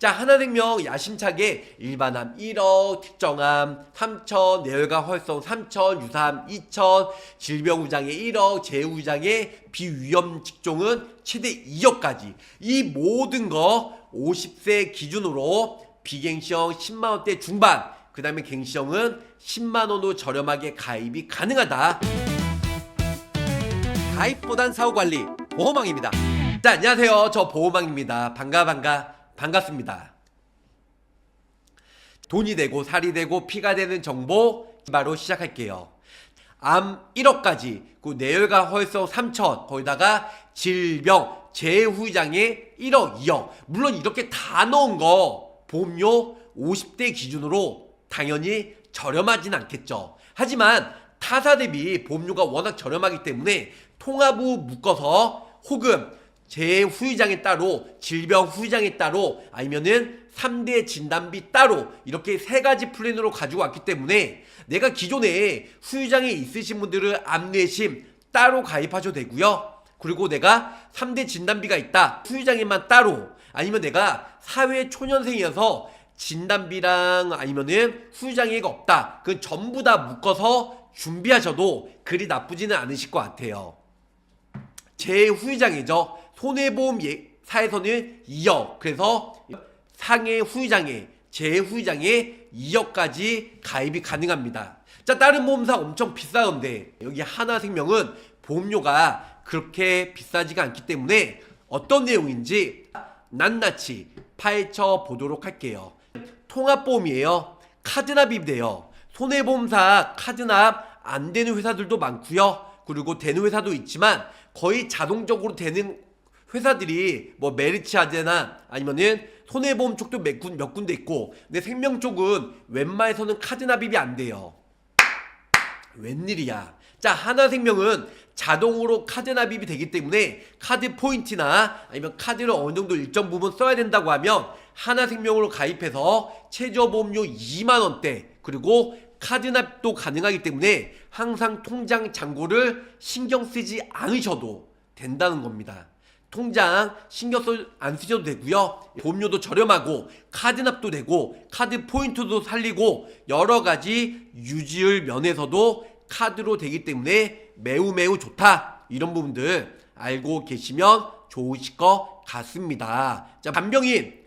자, 하나생명 야심차게 일반암 1억, 특정암 3천, 내열과 활성 3천, 유사암 2천, 질병우장의 1억, 재우장의 비위험 직종은 최대 2억까지. 이 모든 거 50세 기준으로 비갱시형 10만원대 중반 그 다음에 갱시형은 10만원으로 저렴하게 가입이 가능하다. 가입보단 사후관리 보호망입니다. 자 안녕하세요. 저 보호망입니다. 반가 반가 반갑습니다. 돈이 되고 살이 되고 피가 되는 정보 바로 시작할게요. 암 1억까지 그 뇌혈관 활성 3천 거기다가 질병 재후장에 1억 2억. 물론 이렇게 다 넣은 거 보험료 50대 기준으로 당연히 저렴하진 않겠죠. 하지만 타사 대비 보험료가 워낙 저렴하기 때문에 통합부 묶어서 혹은 재후유장에 따로 질병 후유장에 따로 아니면은 3대 진단비 따로 이렇게 세 가지 플랜으로 가지고 왔기 때문에 내가 기존에 후유장에 있으신 분들은 암내심 따로 가입하셔도 되고요. 그리고 내가 3대 진단비가 있다. 후유장에만 따로 아니면 내가 사회 초년생이어서 진단비랑 아니면은 후유장애가 없다. 그건 전부 다 묶어서 준비하셔도 그리 나쁘지는 않으실 것 같아요. 제 후유장애죠. 손해보험 사에서는 2억. 그래서 상해 후유장애, 제 후유장애 2억까지 가입이 가능합니다. 자, 다른 보험사 엄청 비싸던데 여기 하나생명은 보험료가 그렇게 비싸지가 않기 때문에 어떤 내용인지 낱낱이 파헤쳐 보도록 할게요. 통합보험이에요. 카드납이 돼요. 손해보험사 카드납 안 되는 회사들도 많고요. 그리고 되는 회사도 있지만 거의 자동적으로 되는 회사들이 뭐 메리츠아제나 아니면은 손해보험 쪽도 몇, 군데 있고 근데 생명 쪽은 웬만해서는 카드 납입이 안 돼요. 웬일이야. 자, 하나생명은 자동으로 카드 납입이 되기 때문에 카드 포인트나 아니면 카드를 어느 정도 일정 부분 써야 된다고 하면 하나생명으로 가입해서 최저 보험료 2만 원대 그리고 카드 납도 가능하기 때문에 항상 통장 잔고를 신경 쓰지 않으셔도 된다는 겁니다. 통장 신경 안 쓰셔도 되고요. 보험료도 저렴하고 카드납도 되고 카드 포인트도 살리고 여러 가지 유지율 면에서도 카드로 되기 때문에 매우 매우 좋다. 이런 부분들 알고 계시면 좋으실 것 같습니다. 자, 간병인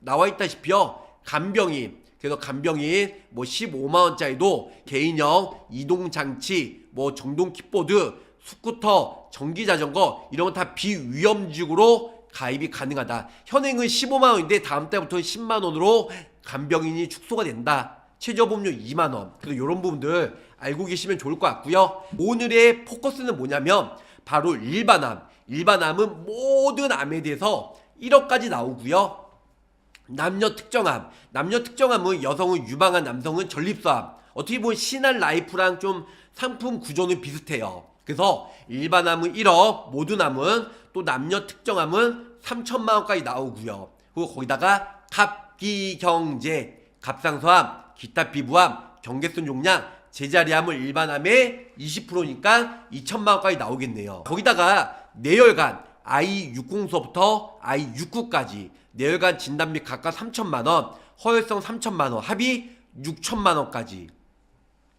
나와 있다시피요. 간병인 그래서 간병인 뭐 15만 원짜리도 개인형 이동 장치 뭐 정동 킥보드 스쿠터 전기 자전거 이런 거다 비위험직으로 가입이 가능하다. 현행은 15만 원인데 다음 달부터 10만 원으로 간병인이 축소가 된다. 최저보험료 2만 원. 그래서 이런 부분들 알고 계시면 좋을 것 같고요. 오늘의 포커스는 뭐냐면 바로 일반암. 일반암은 모든 암에 대해서 1억까지 나오고요. 남녀 특정암. 남녀 특정암은 여성은 유방암, 남성은 전립선암. 어떻게 보면 신한 라이프랑 좀 상품 구조는 비슷해요. 그래서 일반 암은 1억, 모든 암은 또 남녀 특정 암은 3천만 원까지 나오고요. 그리고 거기다가 갑기경제, 갑상선암, 기타 피부암, 경계선 용량, 제자리암을 일반암에 20%니까 2천만 원까지 나오겠네요. 거기다가 뇌혈관 I60서부터 I69까지 뇌혈관 진단비 각각 3천만 원, 허혈성 3천만 원, 합이 6천만 원까지.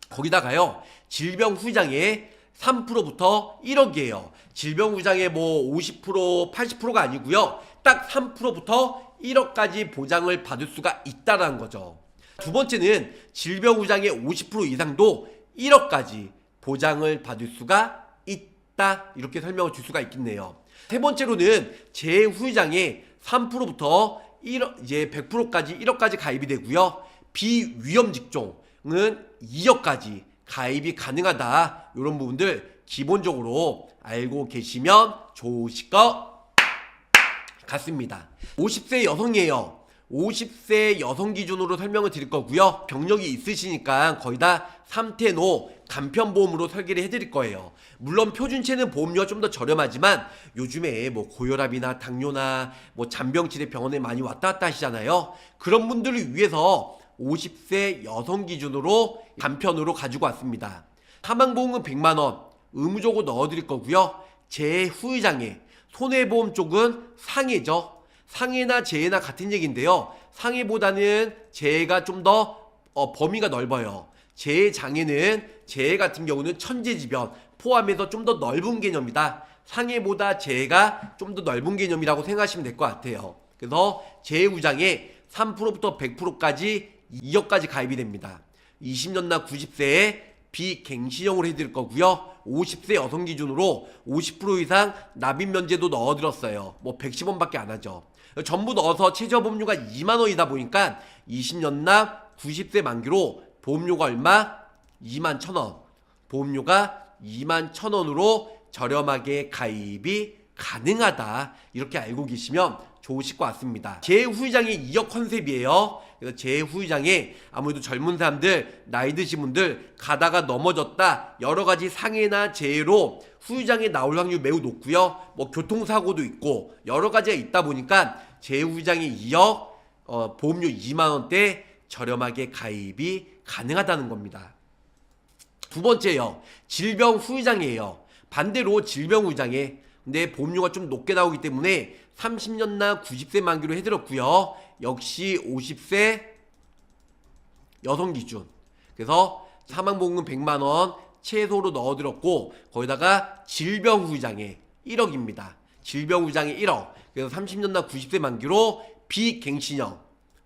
거기다가요 질병 후장에 3%부터 1억이에요. 질병 후장의 뭐 50%, 80%가 아니고요. 딱 3%부터 1억까지 보장을 받을 수가 있다라는 거죠. 두 번째는 질병 후장의 50% 이상도 1억까지 보장을 받을 수가 있다. 이렇게 설명을 줄 수가 있겠네요. 세 번째로는 재후유장의 3%부터 1억, 이제 100%까지 1억까지 가입이 되고요. 비위험 직종은 2억까지 가입이 가능하다. 이런 부분들 기본적으로 알고 계시면 좋으실 것 같습니다. 50세 여성이에요. 50세 여성 기준으로 설명을 드릴 거고요. 병력이 있으시니까 거의 다 3태노 간편보험으로 설계를 해드릴 거예요. 물론 표준체는 보험료가 좀 더 저렴하지만 요즘에 뭐 고혈압이나 당뇨나 뭐 잔병치레 병원에 많이 왔다 갔다 하시잖아요. 그런 분들을 위해서 50세 여성 기준으로 간편으로 가지고 왔습니다. 사망보험은 100만 원 의무적으로 넣어드릴 거고요. 재후유장애, 손해보험 쪽은 상해죠. 상해나 재해나 같은 얘기인데요. 상해보다는 재해가 좀더 어, 범위가 넓어요. 재해 장애는 재해 같은 경우는 천재지변 포함해서 좀 더 넓은 개념이다. 상해보다 재해가 좀 더 넓은 개념이라고 생각하시면 될 것 같아요. 그래서 재해 우장에 3%부터 100%까지 2억까지 가입이 됩니다. 20년나 90세에 비갱신형으로 해드릴 거고요. 50세 여성 기준으로 50% 이상 납입 면제도 넣어드렸어요. 뭐 110원밖에 안 하죠. 전부 넣어서 최저 보험료가 2만 원이다 보니까 20년나 90세 만기로 보험료가 얼마? 2만 1천 원. 보험료가 2만 1천 원으로 저렴하게 가입이 가능하다. 이렇게 알고 계시면 좋으실 것 같습니다. 제 후유장의 2억 컨셉이에요. 그래서 제 후유장에 아무래도 젊은 사람들, 나이 드신 분들 가다가 넘어졌다. 여러 가지 상해나 재해로 후유장에 나올 확률이 매우 높고요. 뭐 교통사고도 있고 여러 가지가 있다 보니까 제 후유장의 2억 어, 보험료 2만 원대 저렴하게 가입이 가능하다는 겁니다. 두 번째요. 질병 후유장이에요. 반대로 질병 후유장에 근데 보험료가 좀 높게 나오기 때문에 30년나 90세 만기로 해드렸고요. 역시 50세 여성 기준. 그래서 사망보험금 100만 원 최소로 넣어드렸고 거기다가 질병 후유장에 1억입니다. 질병 후유장에 1억. 그래서 30년나 90세 만기로 비갱신형.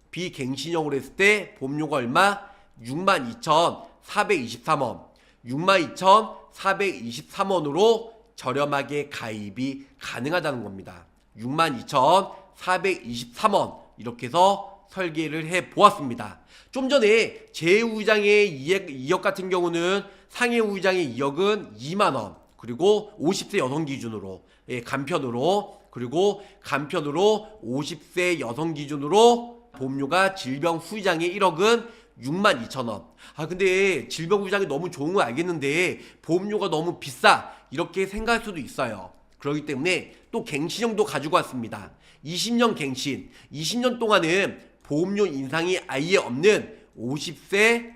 비갱신형으로 했을 때 보험료가 얼마? 62,423원. 62,423원으로 저렴하게 가입이 가능하다는 겁니다. 62,423원 이렇게 해서 설계를 해 보았습니다. 좀 전에 재우장의 2억, 2억 같은 경우는 상해 우장의 2억은 2만 원 그리고 50세 여성 기준으로 예, 간편으로 그리고 간편으로 50세 여성 기준으로 보험료가 질병 후장의 1억은 6만 2천 원. 아 근데 질병 후장이 너무 좋은 거 알겠는데 보험료가 너무 비싸 이렇게 생각할 수도 있어요. 그렇기 때문에 또 갱신형도 가지고 왔습니다. 20년 갱신. 20년 동안은 보험료 인상이 아예 없는 50세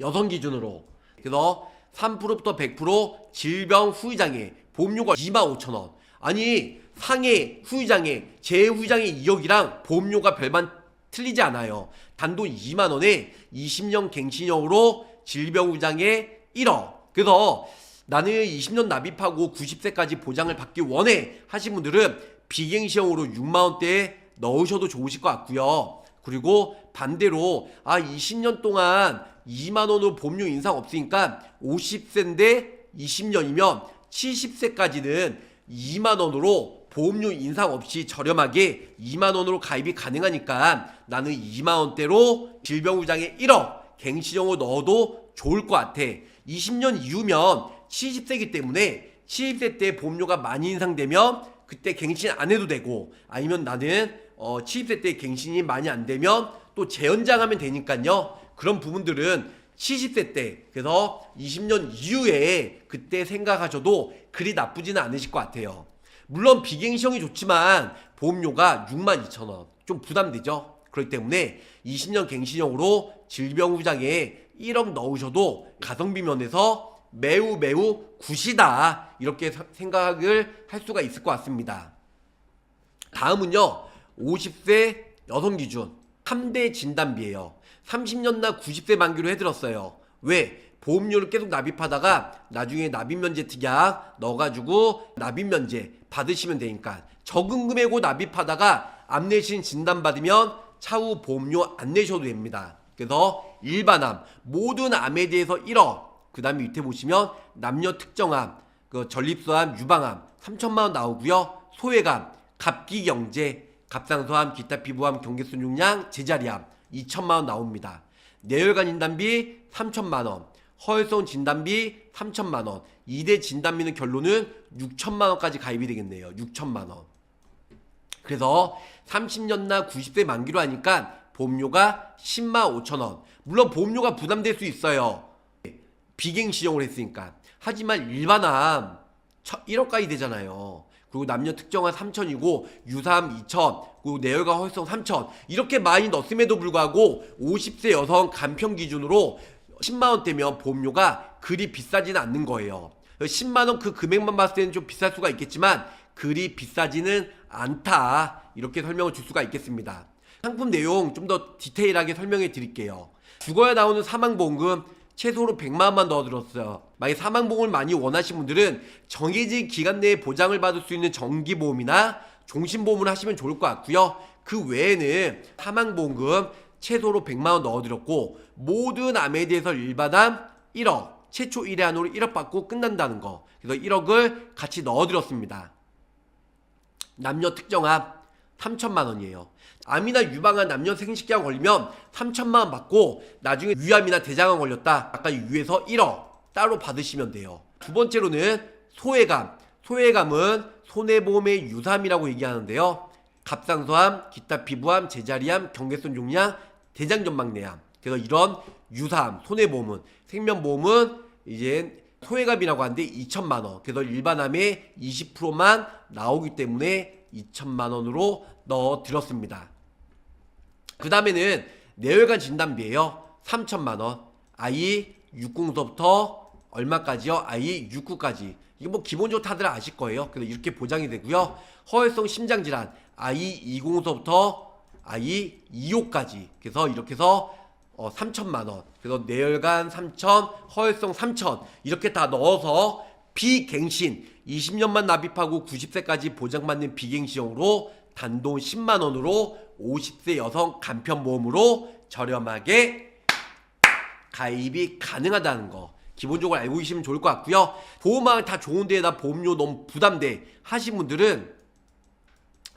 여성 기준으로 그래서 3%부터 100% 질병 후유장애 보험료가 2만 5천 원 아니 상해 후유장애 재해 후유장애 2억이랑 보험료가 별반 틀리지 않아요 단돈 2만 원에 20년 갱신형으로 질병 후유장애 1억 그래서 나는 20년 납입하고 90세까지 보장을 받기 원해 하신 분들은 비갱신형으로 6만 원대에 넣으셔도 좋으실 것 같고요. 그리고 반대로 아 20년 동안 2만 원으로 보험료 인상 없으니까 50세인데 20년이면 70세까지는 2만 원으로 보험료 인상 없이 저렴하게 2만 원으로 가입이 가능하니까 나는 2만 원대로 질병우장에 1억 갱신형으로 넣어도 좋을 것 같아. 20년 이후면 70세기 때문에 70세 때 보험료가 많이 인상되면 그때 갱신 안 해도 되고 아니면 나는 어 70세 때 갱신이 많이 안 되면 또 재연장하면 되니까요. 그런 부분들은 70세 때 그래서 20년 이후에 그때 생각하셔도 그리 나쁘지는 않으실 것 같아요. 물론 비갱신형이 좋지만 보험료가 62,000원 좀 부담되죠. 그렇기 때문에 20년 갱신형으로 질병후장에 1억 넣으셔도 가성비 면에서 매우 매우 굿이다 이렇게 사- 생각을 할 수가 있을 것 같습니다. 다음은요 50세 여성 기준 3대 진단비예요 30년 나 90세 만기로 해드렸어요. 왜? 보험료를 계속 납입하다가 나중에 납입면제 특약 넣어가지고 납입면제 받으시면 되니까. 적은 금액으로 납입하다가 암 내신 진단받으면 차후 보험료 안 내셔도 됩니다. 그래서 일반암 모든 암에 대해서 1억 그 다음에 밑에 보시면 남녀 특정암 그 전립선암 유방암 3천만 원 나오고요. 소외감 갑기경제 갑상선암 기타 피부암 경계순육량 제자리암 2천만 원 나옵니다 뇌혈관 진단비 3천만 원 허혈성 진단비 3천만 원 2대 진단비는 결론은 6천만 원까지 가입이 되겠네요 6천만 원 그래서 30년나 90세 만기로 하니까 보험료가 10만 5천 원. 물론 보험료가 부담될 수 있어요. 비갱신형으로 했으니까. 하지만 일반암 1억까지 되잖아요. 그리고 남녀 특정한 3천이고 유사암 2천, 그리고 내열과 혈성 3천 이렇게 많이 넣었음에도 불구하고 50세 여성 간편 기준으로 10만 원대면 보험료가 그리 비싸지는 않는 거예요. 10만 원 그 금액만 봤을 때는 좀 비쌀 수가 있겠지만 그리 비싸지는 않다. 이렇게 설명을 줄 수가 있겠습니다. 상품 내용 좀 더 디테일하게 설명해 드릴게요. 죽어야 나오는 사망보험금 최소로 100만 원만 넣어들었어요. 만약 사망보험을 많이 원하시는 분들은 정해진 기간 내에 보장을 받을 수 있는 정기보험이나 종신보험을 하시면 좋을 것 같고요. 그 외에는 사망보험금 최소로 100만 원 넣어드렸고 모든 암에 대해서 일반암 1억 최초 1회 안으로 1억 받고 끝난다는 거. 그래서 1억을 같이 넣어드렸습니다. 남녀 특정암 3천만 원이에요. 암이나 유방암 남녀 생식기암 걸리면 3천만 원 받고 나중에 위암이나 대장암 걸렸다. 아까 유에서 1억 따로 받으시면 돼요. 두 번째로는 소외감. 소외감은 손해보험의 유삼이라고 얘기하는데요. 갑상선암, 기타 피부암, 제자리암, 경계선 용량, 대장전막내암. 그래서 이런 유사암, 손해보험은 생명보험은 이제 소외감이라고 하는데 2천만 원. 그래서 일반암의 20%만 나오기 때문에 2천만 원으로 넣어 드렸습니다. 그 다음에는 뇌혈관 진단비예요. 3천만 원. 아이 60서부터 얼마까지요? 아이 69까지. 이게 뭐 기본적으로 다들 아실 거예요. 그래서 이렇게 보장이 되고요. 허혈성 심장 질환 아이 20서부터 아이 2호까지. 그래서 이렇게 해서 어, 3천만 원. 그래서 뇌혈관 3천, 허혈성 3천 이렇게 다 넣어서 비갱신 20년만 납입하고 90세까지 보장받는 비갱신형으로 단돈 10만 원으로 50세 여성 간편보험으로 저렴하게 가입이 가능하다는 거 기본적으로 알고 계시면 좋을 것 같고요. 보험왕 다 좋은데다 보험료 너무 부담돼 하신 분들은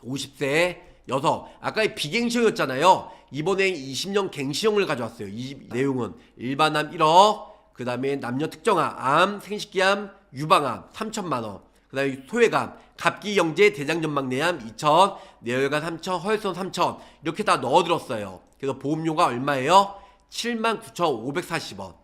50세 여성 아까 비갱시형이었잖아요. 이번에 20년 갱시형을 가져왔어요. 이 내용은 일반암 1억 그 다음에 남녀 특정암, 암, 생식기암, 유방암 3천만 원. 그 다음에 소외감, 갑기영재, 대장전막내암 2천, 뇌혈관 3천, 허혈성 3천 이렇게 다 넣어들었어요. 그래서 보험료가 얼마예요? 79,540원.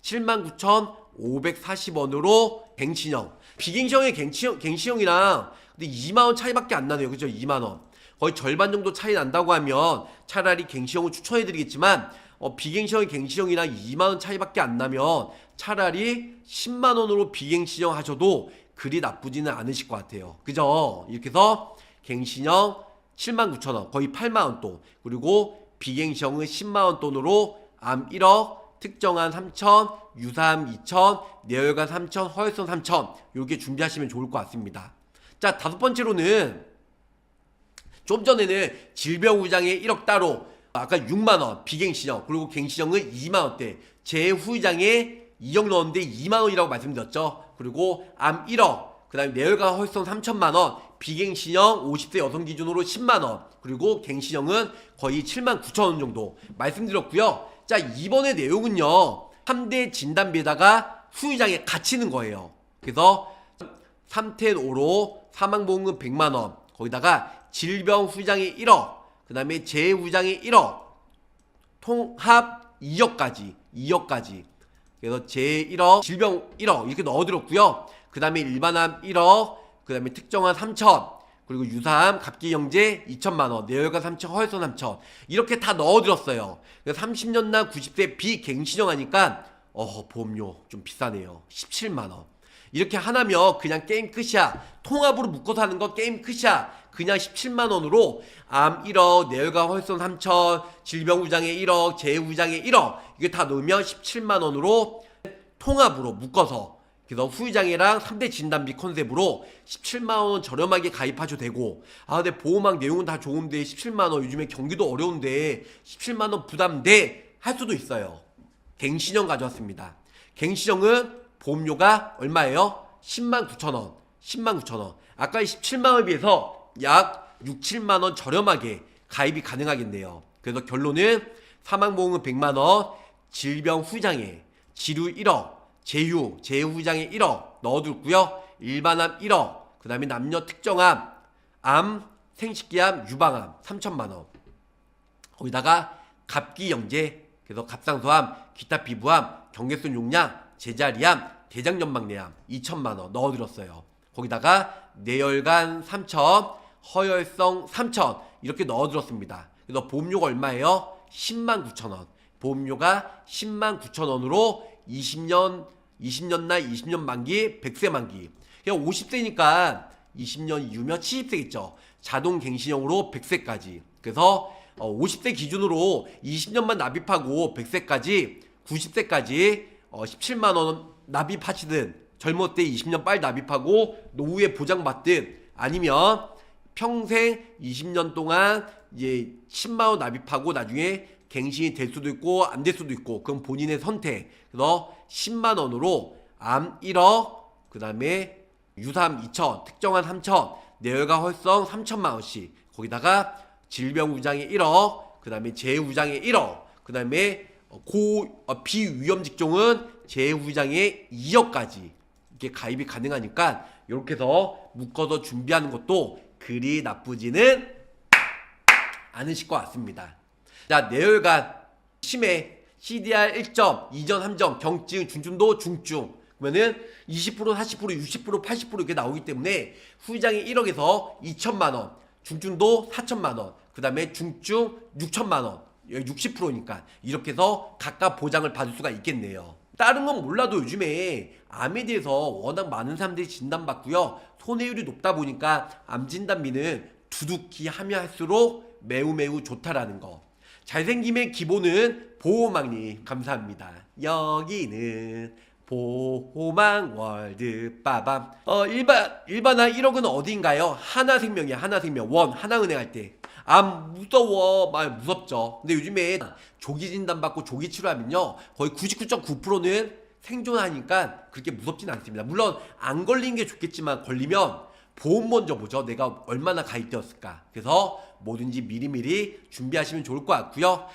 79,540원으로 갱신형. 비갱신형의 갱신형, 갱신형이랑 근데 2만원 차이밖에 안 나네요. 그죠? 2만원. 거의 절반 정도 차이 난다고 하면 차라리 갱신형을 추천해드리겠지만 어, 비갱신형의 갱신형이랑 2만원 차이밖에 안 나면 차라리 10만원으로 비갱신형 하셔도 그리 나쁘지는 않으실 것 같아요. 그죠? 이렇게 해서 갱신형 79,000원 거의 8만원 돈 그리고 비갱신형은 10만원 돈으로 암 1억 특정한 3천, 유사암 2천, 뇌혈관 3천, 허혈성 3천 요게 준비하시면 좋을 것 같습니다. 자 다섯 번째로는 좀 전에는 질병후장에 1억 따로 아까 6만원 비갱신형 그리고 갱신형은 2만원대 재후장에 2억 넣었는데 2만원이라고 말씀드렸죠 그리고 암 1억 그 다음에 뇌혈관 혈성 3천만원 비갱신형 50세 여성 기준으로 10만원 그리고 갱신형은 거의 7만 9천원 정도. 말씀드렸고요. 자 이번의 내용은요. 3대 진단비에다가 후유장에 갇히는 거예요. 그래서 3텐 5로 사망보험금 100만원 거기다가 질병 후장이 1억 그 다음에 재후장이 1억 통합 2억까지 2억까지 그래서 재1억 질병 1억 이렇게 넣어드렸고요. 그 다음에 일반암 1억 그 다음에 특정한 3천 그리고 유사암 갑기영재 2천만원 뇌혈관 3천 허혈성 3천 이렇게 다 넣어드렸어요. 그래서 30년 나 90세 비갱신형 하니까 어 보험료 좀 비싸네요. 17만원 이렇게 하나면 그냥 게임 끝이야. 통합으로 묶어서 하는 거 게임 끝이야. 그냥 17만 원으로 암 1억, 뇌혈관 혈성 3천, 질병 후장에 1억, 재해 후장에 1억 이게 다 넣으면 17만 원으로 통합으로 묶어서 그래서 후유장애랑 3대 진단비 컨셉으로 17만 원 저렴하게 가입하셔도 되고 아 근데 보험왕 내용은 다 좋은데 17만 원 요즘에 경기도 어려운데 17만 원 부담돼 할 수도 있어요. 갱신형 가져왔습니다. 갱신형은 보험료가 얼마예요? 10만 9천 원. 10만 9천 원. 아까 17만 원에 비해서 약 6, 7만 원 저렴하게 가입이 가능하겠네요. 그래서 결론은 사망보험은 100만 원, 질병 후장애, 지루 1억, 재휴, 재후장애 1억 넣어둘고요. 일반암 1억, 그 다음에 남녀 특정암, 암, 생식기암, 유방암 3천만 원. 거기다가 갑기영재, 그래서 갑상소암, 기타 피부암, 경계선 용량, 제자리암, 대장전막내암 2천만 원 넣어드렸어요. 거기다가 뇌혈관 3천, 허혈성 3천 이렇게 넣어드렸습니다. 그래서 보험료가 얼마예요? 10만 9천 원. 보험료가 10만 9천 원으로 20년 20년 날 20년 만기 100세 만기. 그냥 50세니까 20년 이후면 70세겠죠. 자동 갱신형으로 100세까지. 그래서 어, 50세 기준으로 20년만 납입하고 100세까지 90세까지 어, 17만 원 납입하시든 젊을 때 20년 빨리 납입하고 노후에 보장받든 아니면 평생 20년 동안 이제 10만 원 납입하고 나중에 갱신이 될 수도 있고 안 될 수도 있고 그건 본인의 선택. 그래서 10만 원으로 암 1억 그다음에 유삼 2천, 특정한 3천, 내열과 활성 3천만 원씩. 거기다가 질병 우장의 1억, 그다음에 재해 우장의 1억, 그다음에 고 어, 비위험 직종은 재해 우장의 2억까지 이게 가입이 가능하니까 이렇게 해서 묶어서 준비하는 것도 그리 나쁘지는 않으실 것 같습니다. 자, 뇌혈관 심해 CDR 1점, 2점, 3점, 경증, 중증도 중증. 그러면은 20%, 40%, 60%, 80% 이렇게 나오기 때문에 후유장이 1억에서 2천만 원, 중증도 4천만 원, 그 다음에 중증 6천만 원, 60%니까 이렇게 해서 각각 보장을 받을 수가 있겠네요. 다른 건 몰라도 요즘에 암에 대해서 워낙 많은 사람들이 진단받고요. 손해율이 높다 보니까 암 진단비는 두둑히 하면 할수록 매우 매우 좋다라는 거. 잘생김의 기본은 보호망님 감사합니다. 여기는 보호망 월드 빠밤. 어 일반 일반화 1억은 어디인가요? 하나생명이야 하나생명 원 하나은행 할 때. 암 무서워 막 무섭죠. 근데 요즘에 조기 진단 받고 조기 치료하면요 거의 99.9%는 생존하니까 그렇게 무섭진 않습니다. 물론 안 걸리는 게 좋겠지만 걸리면 보험 먼저 보죠. 내가 얼마나 가입되었을까. 그래서 뭐든지 미리미리 준비하시면 좋을 것 같고요.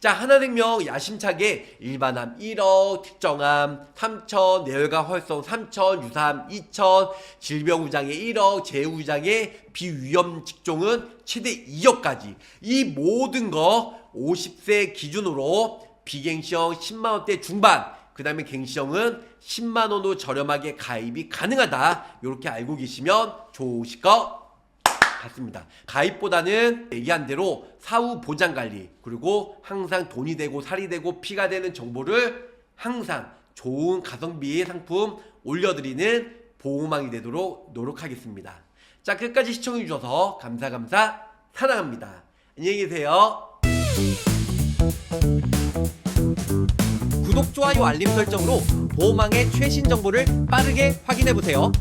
자, 하나생명 야심차게 일반암 1억, 특정암 3천, 내열과 활성 3천, 유사암 2천, 질병우장의 1억, 재우장의 비위험 직종은 최대 2억까지. 이 모든 거 50세 기준으로 비갱시형 10만원대 중반, 그 다음에 갱시형은 10만 원으로 저렴하게 가입이 가능하다. 이렇게 알고 계시면 좋으실 것 같습니다. 가입보다는 얘기한 대로 사후 보장 관리 그리고 항상 돈이 되고 살이 되고 피가 되는 정보를 항상 좋은 가성비의 상품 올려드리는 보호망이 되도록 노력하겠습니다. 자 끝까지 시청해 주셔서 감사 감사 사랑합니다. 안녕히 계세요. 구독, 좋아요, 알림 설정으로 보호망의 최신 정보를 빠르게 확인해 보세요.